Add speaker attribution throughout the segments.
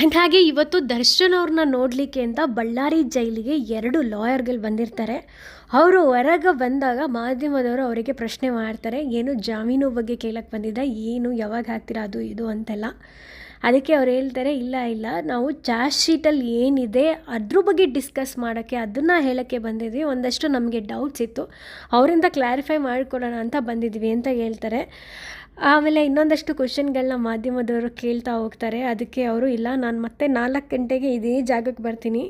Speaker 1: And ಹಾಗೆ ಇವತ್ತು ದರ್ಶನ್ ಅವ್ರನ್ನ ನೋಡಲಿಕ್ಕೆ ಅಂತ ಬಳ್ಳಾರಿ ಜೈಲಿಗೆ ಎರಡು ಲಾಯರ್ಗಳು ಬಂದಿರ್ತಾರೆ. ಅವರು ಹೊರಗೆ ಬಂದಾಗ ಮಾಧ್ಯಮದವರು ಅವರಿಗೆ ಪ್ರಶ್ನೆ ಮಾಡ್ತಾರೆ, ಏನು ಜಾಮೀನು ಬಗ್ಗೆ ಕೇಳಕ್ಕೆ ಬಂದಿದ್ದ ಏನು, ಯಾವಾಗ ಹಾಕ್ತೀರಾ? ಅದು ಇದು ಅಂತೆಲ್ಲ. ಅದಕ್ಕೆ ಅವ್ರು ಹೇಳ್ತಾರೆ, ಇಲ್ಲ ಇಲ್ಲ, ನಾವು ಚಾರ್ಜ್ ಶೀಟಲ್ಲಿ ಏನಿದೆ, ಅದ್ರ ಬಗ್ಗೆ ಡಿಸ್ಕಸ್ ಮಾಡೋಕ್ಕೆ ಅದನ್ನು ಹೇಳೋಕ್ಕೆ ಬಂದಿದ್ವಿ. ಒಂದಷ್ಟು ನಮಗೆ ಡೌಟ್ಸ್ ಇತ್ತು. ಅವರಿಂದ ಕ್ಲಾರಿಫೈ ಮಾಡಿಕೊಡೋಣ ಅಂತ ಬಂದಿದ್ವಿ, ಅಂತ ಹೇಳ್ತಾರೆ. ಆಮೇಲೆ ಇನ್ನೊಂದಷ್ಟು ಕ್ವಶನ್ಗಳನ್ನ ಮಾಧ್ಯಮದವರು ಕೇಳ್ತಾ ಹೋಗ್ತಾರೆ. ಅದಕ್ಕೆ ಅವರು, ಇಲ್ಲ, ನಾನು ಮತ್ತೆ ನಾಲ್ಕು ಗಂಟೆಗೆ ಇದೇ ಜಾಗಕ್ಕೆ ಬರ್ತೀನಿ.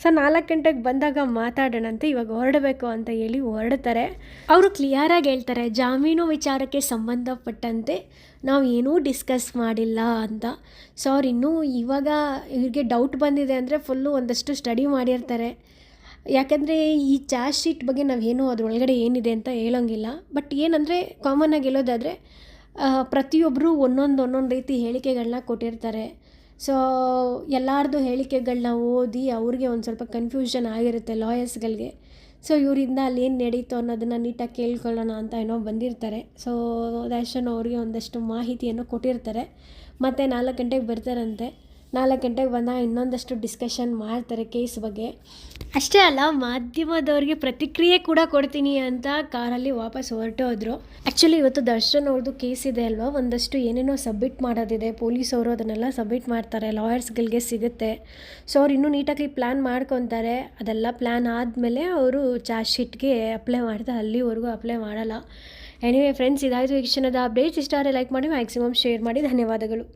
Speaker 1: ಸೊ ನಾಲ್ಕು ಗಂಟೆಗೆ ಬಂದಾಗ ಮಾತಾಡೋಣಂತೆ, ಇವಾಗ ಹೊರಡಬೇಕು ಅಂತ ಹೇಳಿ ಹೊರಡ್ತಾರೆ. ಅವರು ಕ್ಲಿಯರಾಗಿ ಹೇಳ್ತಾರೆ, ಜಾಮೀನು ವಿಚಾರಕ್ಕೆ ಸಂಬಂಧಪಟ್ಟಂತೆ ನಾವು ಏನೂ ಡಿಸ್ಕಸ್ ಮಾಡಿಲ್ಲ ಅಂತ. ಸೊ ಅವ್ರು ಇನ್ನೂ ಇವಾಗ ಇವ್ರಿಗೆ ಡೌಟ್ ಬಂದಿದೆ ಅಂದರೆ ಫುಲ್ಲು ಒಂದಷ್ಟು ಸ್ಟಡಿ ಮಾಡಿರ್ತಾರೆ. ಯಾಕಂದರೆ ಈ ಚಾರ್ಜ್ ಶೀಟ್ ಬಗ್ಗೆ ನಾವೇನು ಅದ್ರೊಳಗಡೆ ಏನಿದೆ ಅಂತ ಹೇಳೋಂಗಿಲ್ಲ. ಬಟ್ ಏನಂದರೆ ಆಗಿ ಹೇಳೋದಾದರೆ ಪ್ರತಿಯೊಬ್ಬರು ಒಂದೊಂದು ಒಂದೊಂದು ರೀತಿ ಹೇಳಿಕೆಗಳನ್ನ ಕೊಟ್ಟಿರ್ತಾರೆ. ಸೊ ಎಲ್ಲರದ್ದು ಹೇಳಿಕೆಗಳನ್ನ ಓದಿ ಅವ್ರಿಗೆ ಒಂದು ಸ್ವಲ್ಪ ಕನ್ಫ್ಯೂಷನ್ ಆಗಿರುತ್ತೆ ಲಾಯರ್ಸ್ಗಳಿಗೆ ಸೊ ಇವರಿಂದ ಅಲ್ಲಿ ಏನು ನಡೀತು ಅನ್ನೋದನ್ನು ನೀಟಾಗಿ ಕೇಳ್ಕೊಳ್ಳೋಣ ಅಂತ ಏನೋ ಬಂದಿರ್ತಾರೆ. ಸೊ ದರ್ಶನ್ ಅವ್ರಿಗೆ ಒಂದಷ್ಟು ಮಾಹಿತಿಯನ್ನು ಕೊಟ್ಟಿರ್ತಾರೆ. ಮತ್ತು ನಾಲ್ಕು ಗಂಟೆಗೆ ಬರ್ತಾರಂತೆ. ನಾಲ್ಕು ಗಂಟೆಗೆ ಬಂದ ಇನ್ನೊಂದಷ್ಟು ಡಿಸ್ಕಷನ್ ಮಾಡ್ತಾರೆ ಕೇಸ್ ಬಗ್ಗೆ. ಅಷ್ಟೇ ಅಲ್ಲ, ಮಾಧ್ಯಮದವ್ರಿಗೆ ಪ್ರತಿಕ್ರಿಯೆ ಕೂಡ ಕೊಡ್ತೀನಿ ಅಂತ ಕಾರಲ್ಲಿ ವಾಪಸ್ ಹೊರಟೋದ್ರು ಆ್ಯಕ್ಚುಲಿ ಇವತ್ತು ದರ್ಶನ್ ಅವ್ರದ್ದು ಕೇಸ್ ಇದೆ ಅಲ್ವಾ? ಒಂದಷ್ಟು ಏನೇನೋ ಸಬ್ಮಿಟ್ ಮಾಡೋದಿದೆ. ಪೊಲೀಸವರು ಅದನ್ನೆಲ್ಲ ಸಬ್ಮಿಟ್ ಮಾಡ್ತಾರೆ. ಲಾಯರ್ಸ್ಗಳಿಗೆ ಸಿಗುತ್ತೆ. ಸೊ ಅವ್ರು ಇನ್ನೂ ನೀಟಾಗಿ ಪ್ಲ್ಯಾನ್ ಮಾಡ್ಕೊತಾರೆ. ಅದೆಲ್ಲ ಪ್ಲ್ಯಾನ್ ಆದಮೇಲೆ ಅವರು ಚಾರ್ಜ್ ಶೀಟ್ಗೆ ಅಪ್ಲೈ ಮಾಡ್ತಾರೆ. ಅಲ್ಲಿವರೆಗೂ ಅಪ್ಲೈ ಮಾಡಲ್ಲ. ಎನಿವೇ ಫ್ರೆಂಡ್ಸ್ ಇದಾಯಿತು ಈ ಕ್ಷಣದ ಅಪ್ಡೇಟ್ಸ್ ಇಷ್ಟ ಲೈಕ್ ಮಾಡಿ ಮ್ಯಾಕ್ಸಿಮಮ್ ಶೇರ್ ಮಾಡಿ. ಧನ್ಯವಾದಗಳು.